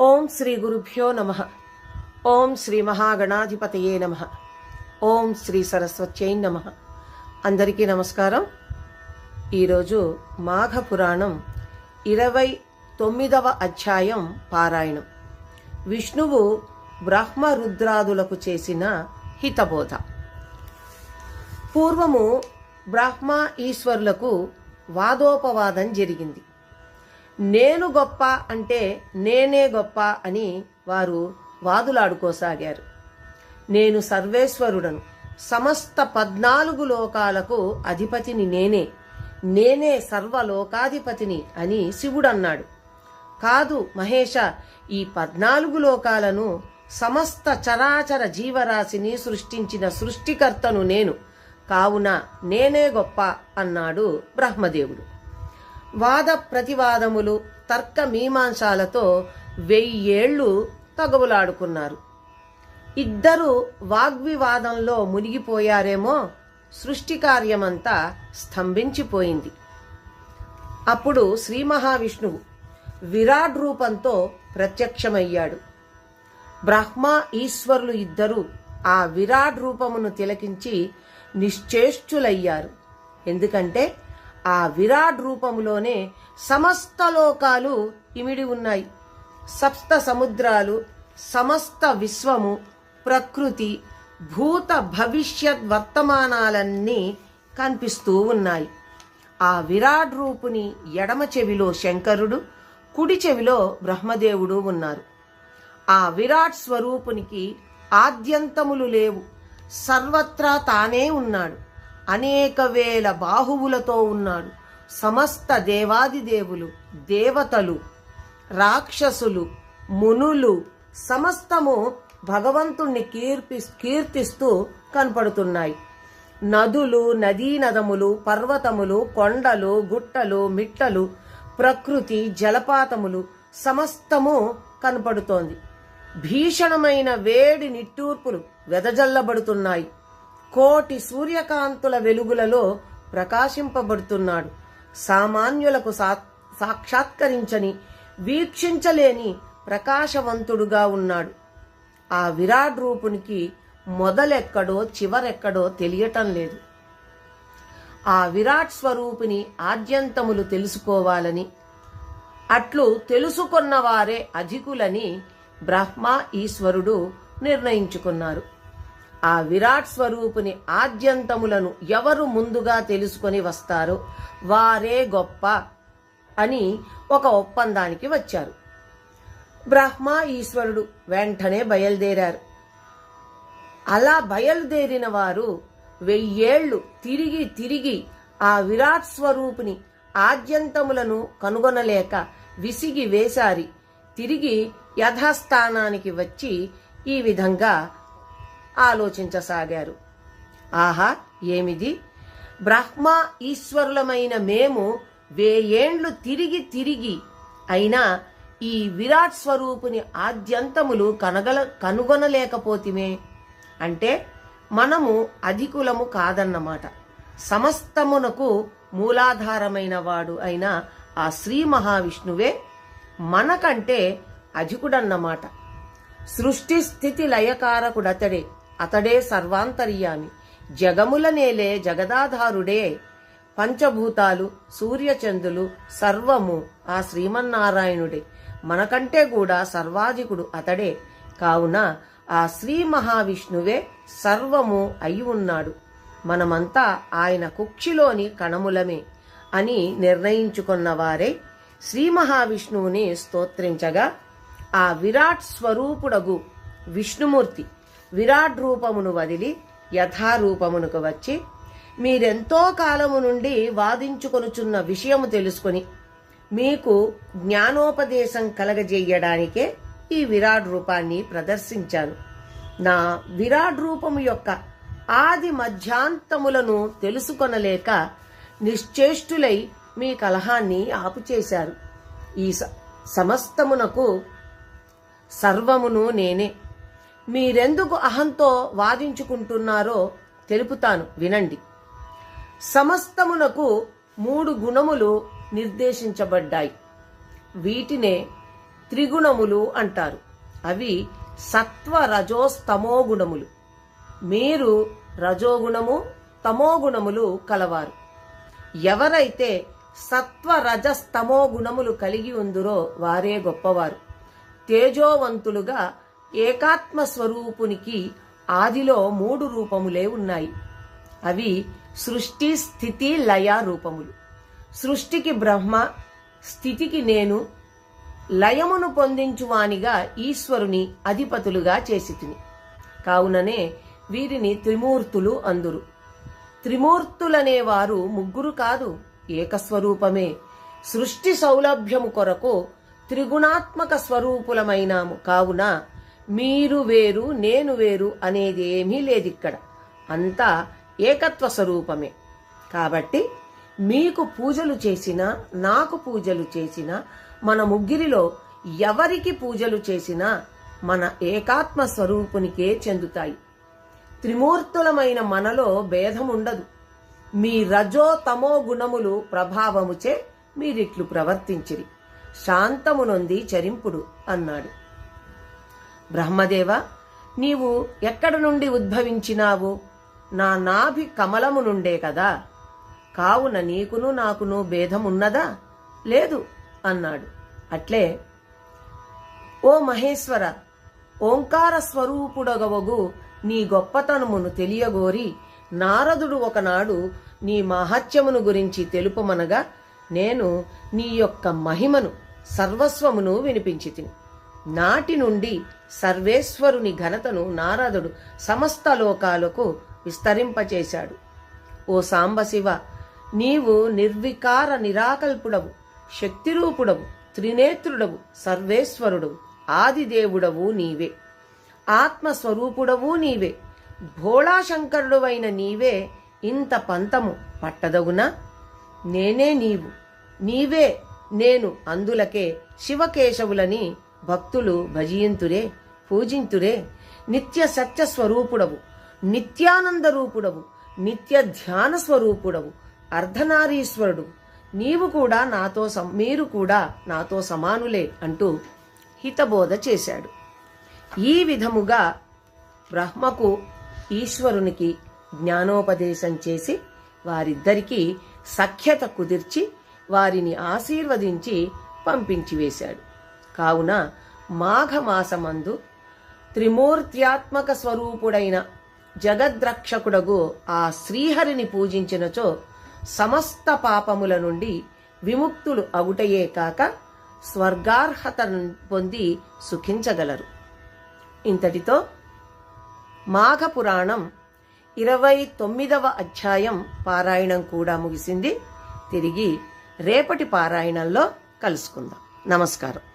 ఓం శ్రీ గురుభ్యో నమ. ఓం శ్రీ మహాగణాధిపతయే నమ. ఓం శ్రీ సరస్వత్యై నమ. అందరికీ నమస్కారం. ఈరోజు మాఘ పురాణం ఇరవై తొమ్మిదవ అధ్యాయం పారాయణం. విష్ణువు బ్రహ్మ రుద్రాదులకు చేసిన హితబోధ. పూర్వము బ్రహ్మ ఈశ్వరులకు వాదోపవాదం జరిగింది. నేను గొప్ప అంటే నేనే గొప్ప అని వారు వాదులాడుకోసాగారు. నేను సర్వేశ్వరుడను. సమస్త పద్నాలుగు లోకాలకు అధిపతిని నేనే. నేనే సర్వలోకాధిపతిని అని శివుడన్నాడు. కాదు మహేష ఈ పద్నాలుగు లోకాలను సమస్త చరాచర జీవరాశిని సృష్టించిన సృష్టికర్తను నేను. కావున నేనే గొప్ప అన్నాడు బ్రహ్మదేవుడు. వాద ప్రతివాదములు తర్క మీమాంసాలతో వెయ్యేళ్ళు తగవులాడుకున్నారు. ఇద్దరు వాగ్వివాదంలో మునిగిపోయారేమో సృష్టి కార్యమంతా స్తంభించిపోయింది. అప్పుడు శ్రీ మహావిష్ణువు విరాట్ రూపంతో ప్రత్యక్షమయ్యాడు. బ్రహ్మ ఈశ్వరులు ఇద్దరు ఆ విరాట్ రూపమును తిలకించి నిశ్చేష్టులయ్యారు. ఎందుకంటే ఆ విరాట్ రూపంలోనే సమస్త లోకాలు ఇమిడి ఉన్నాయి. సప్త సముద్రాలు సమస్త విశ్వము ప్రకృతి భూత భవిష్యత్ వర్తమానాలన్నీ కనిపిస్తూ ఉన్నాయి. ఆ విరాట్ రూపుని ఎడమ చెవిలో శంకరుడు కుడి చెవిలో బ్రహ్మదేవుడు ఉన్నారు. ఆ విరాట్ స్వరూపునికి ఆద్యంతములు లేవు. సర్వత్రా తానే ఉన్నాడు. అనేక వేల బాహువులతో ఉన్నాడు. సమస్త దేవాదిదేవులు దేవతలు రాక్షసులు మునులు సమస్తము భగవంతుణ్ణి కీర్పి కీర్తిస్తూ కనపడుతున్నాయి. నదులు నదీ నదములు పర్వతములు కొండలు గుట్టలు మిట్టలు ప్రకృతి జలపాతములు సమస్తము కనపడుతోంది. భీషణమైన వేడి నిట్టూర్పులు వెదజల్లబడుతున్నాయి. కోటి సూర్యకాంతుల వెలుగులలో ప్రకాశింపబడుతున్నాడు. సామాన్యులకు సాక్షాత్కరించని వీక్షించలేని ప్రకాశవంతుడుగా ఉన్నాడు. ఆ విరాట్ రూపునికి మొదలెక్కడో చివరెక్కడో తెలియటం లేదు. ఆ విరాట్ స్వరూపిని ఆద్యంతములు తెలుసుకోవాలని అట్లు తెలుసుకున్న వారే అధికులని బ్రహ్మ ఈశ్వరుడు నిర్ణయించుకున్నారు. ఆ విరాట్ స్వరూపుని ఆద్యంతములను ఎవరు ముందుగా తెలుసుకొని వస్తారో? వారే గొప్ప అని ఒక ఒప్పందానికి వచ్చారు. బ్రహ్మ ఈశ్వరుడు వెంటనే బయలుదేరారు. అలా బయలుదేరిన వారు వెయ్యేళ్ళు తిరిగి తిరిగి ఆ విరాట్ స్వరూపుని ఆద్యంతములను కనుగొనలేక విసిగి వేశారి. తిరిగి యథాస్థానానికి వచ్చి ఈ విధంగా ఆలోచించసాగారు. ఆహా ఏమిది? బ్రహ్మ ఈశ్వరులమైన మేము వేయేండ్లు తిరిగి తిరిగి అయినా ఈ విరాట్ స్వరూపుని ఆద్యంతములు కనగల కనుగొనలేకపోతిమే. అంటే మనము అధికులము కాదన్నమాట. సమస్తమునకు మూలాధారమైన వాడు అయిన ఆ శ్రీ మహావిష్ణువే మనకంటే అధికుడన్నమాట. సృష్టి స్థితి లయకారకుడతడే. అతడే సర్వాంతర్యామి. జగముల నేలే జగదాధారుడే. పంచభూతాలు సూర్యచంద్రులు సర్వము ఆ శ్రీమన్నారాయణుడే. మనకంటే కూడా సర్వాధికుడు అతడే. కావున ఆ శ్రీ మహావిష్ణువే సర్వము అయి ఉన్నాడు. మనమంతా ఆయన కుక్షిలోని కణములమే అని నిర్ణయించుకున్న వారే శ్రీ మహావిష్ణువుని స్తోత్రించగా ఆ విరాట్ స్వరూపుడగు విష్ణుమూర్తి. విరాట్ రూపమును వదిలి యథారూపమునకు వచ్చి మీరెంతో కాలము నుండి వాదించుకొనుచున్న విషయము తెలుసుకొని మీకు జ్ఞానోపదేశం కలగజేయడానికే ఈ విరాట్ రూపాన్ని ప్రదర్శించాను. నా విరాట్ రూపము యొక్క ఆది మధ్యాంతములను తెలుసుకొనలేక నిశ్చేష్టులై మీ కలహాన్ని ఆపుచేశారు. ఈ స- సమస్తమునకు సర్వమును నేనే. మీరెందుకు అహంతో వాదించుకుంటున్నారో తెలుపుతాను వినండి. సమస్తమునకు మూడు గుణములు నిర్దేశించబడ్డాయి. వీటినే త్రిగుణములు అంటారు. అవి సత్వ రజోస్తమో గుణములు. మీరు రజోగుణము తమోగుణములు కలవారు. ఎవరైతే సత్వ రజస్తమో గుణములు కలిగి ఉందురో వారే గొప్పవారు. తేజోవంతులుగా ఏకాత్మ స్వరూపునికి ఆదిలో మూడు రూపములే ఉన్నాయి. అవి సృష్టి స్థితి లయ రూపములు. సృష్టికి బ్రహ్మ స్థితికి నేను లయమును పొందించువానిగా ఈశ్వరుని అధిపతులుగా చేసితిని. కావుననే వీరిని త్రిమూర్తులు అందురు. త్రిమూర్తులనేవారు ముగ్గురు కాదు ఏకస్వరూపమే. సృష్టి సౌలభ్యము కొరకు త్రిగుణాత్మక స్వరూపులమైనాము. కావున మీరు వేరు నేను వేరు అనేది ఏమీ లేదిక్కడ అంతా ఏకత్వ స్వరూపమే. కాబట్టి మీకు పూజలు చేసినా నాకు పూజలు చేసినా మన ముగ్గురిలో ఎవరికి పూజలు చేసినా మన ఏకాత్మ స్వరూపునికే చెందుతాయి. త్రిమూర్తులమైన మనలో భేదముండదు. మీ రజో తమో గుణములు ప్రభావముచే మీరిట్లు ప్రవర్తించిరి. శాంతమునొంది చరింపుడు అన్నాడు. బ్రహ్మదేవ నీవు ఎక్కడ నుండి ఉద్భవించినావు? నా నాభి కమలము నుండే కదా. కావున నీకును నాకును భేదమున్నదా? లేదు అన్నాడు. అట్లే ఓ మహేశ్వర ఓంకార స్వరూపుడగవగు నీ గొప్పతనమును తెలియగోరి నారదుడు ఒకనాడు నీ మహత్యమును గురించి తెలుపమనగా నేను నీ యొక్క మహిమను సర్వస్వమును వినిపించి నాటి నుండి సర్వేశ్వరుని ఘనతను నారదుడు సమస్త లోకాలకు విస్తరింపచేశాడు. ఓ సాంబశివ నీవు నిర్వికార నిరాకల్పుడవు శక్తిరూపుడవు త్రినేత్రుడవు సర్వేశ్వరుడవు ఆదిదేవుడవు నీవే. ఆత్మస్వరూపుడవు నీవే. భోళాశంకరుడువైన నీవే ఇంత పంతము పట్టదగునా? నేనే నీవు. నీవే నేను అందులకే శివకేశవులని భక్తులు భజయంతురే. పూజింతుడే నిత్య సత్య స్వరూపుడవు నిత్యానంద రూపుడవు నిత్య ధ్యాన స్వరూపుడవు అర్ధనారీశ్వరుడు. నీవు కూడా నాతో మీరు కూడా నాతో సమానులే అంటూ హితబోధ చేశాడు. ఈ విధముగా బ్రహ్మకు ఈశ్వరునికి జ్ఞానోపదేశం చేసి వారిద్దరికీ సఖ్యత కుదిర్చి వారిని ఆశీర్వదించి పంపించి వేశాడు. కావున మాఘమాసమందు త్రిమూర్త్యాత్మక స్వరూపుడైన జగద్రక్షకుడగు ఆ శ్రీహరిని పూజించినచో సమస్త పాపముల నుండి విముక్తులు అగుటయే కాక స్వర్గార్హత పొంది సుఖించగలరు. ఇంతటితో మాఘ పురాణం ఇరవై తొమ్మిదవ అధ్యాయం పారాయణం కూడా ముగిసింది. తిరిగి రేపటి పారాయణంలో కలుసుకుందాం. నమస్కారం.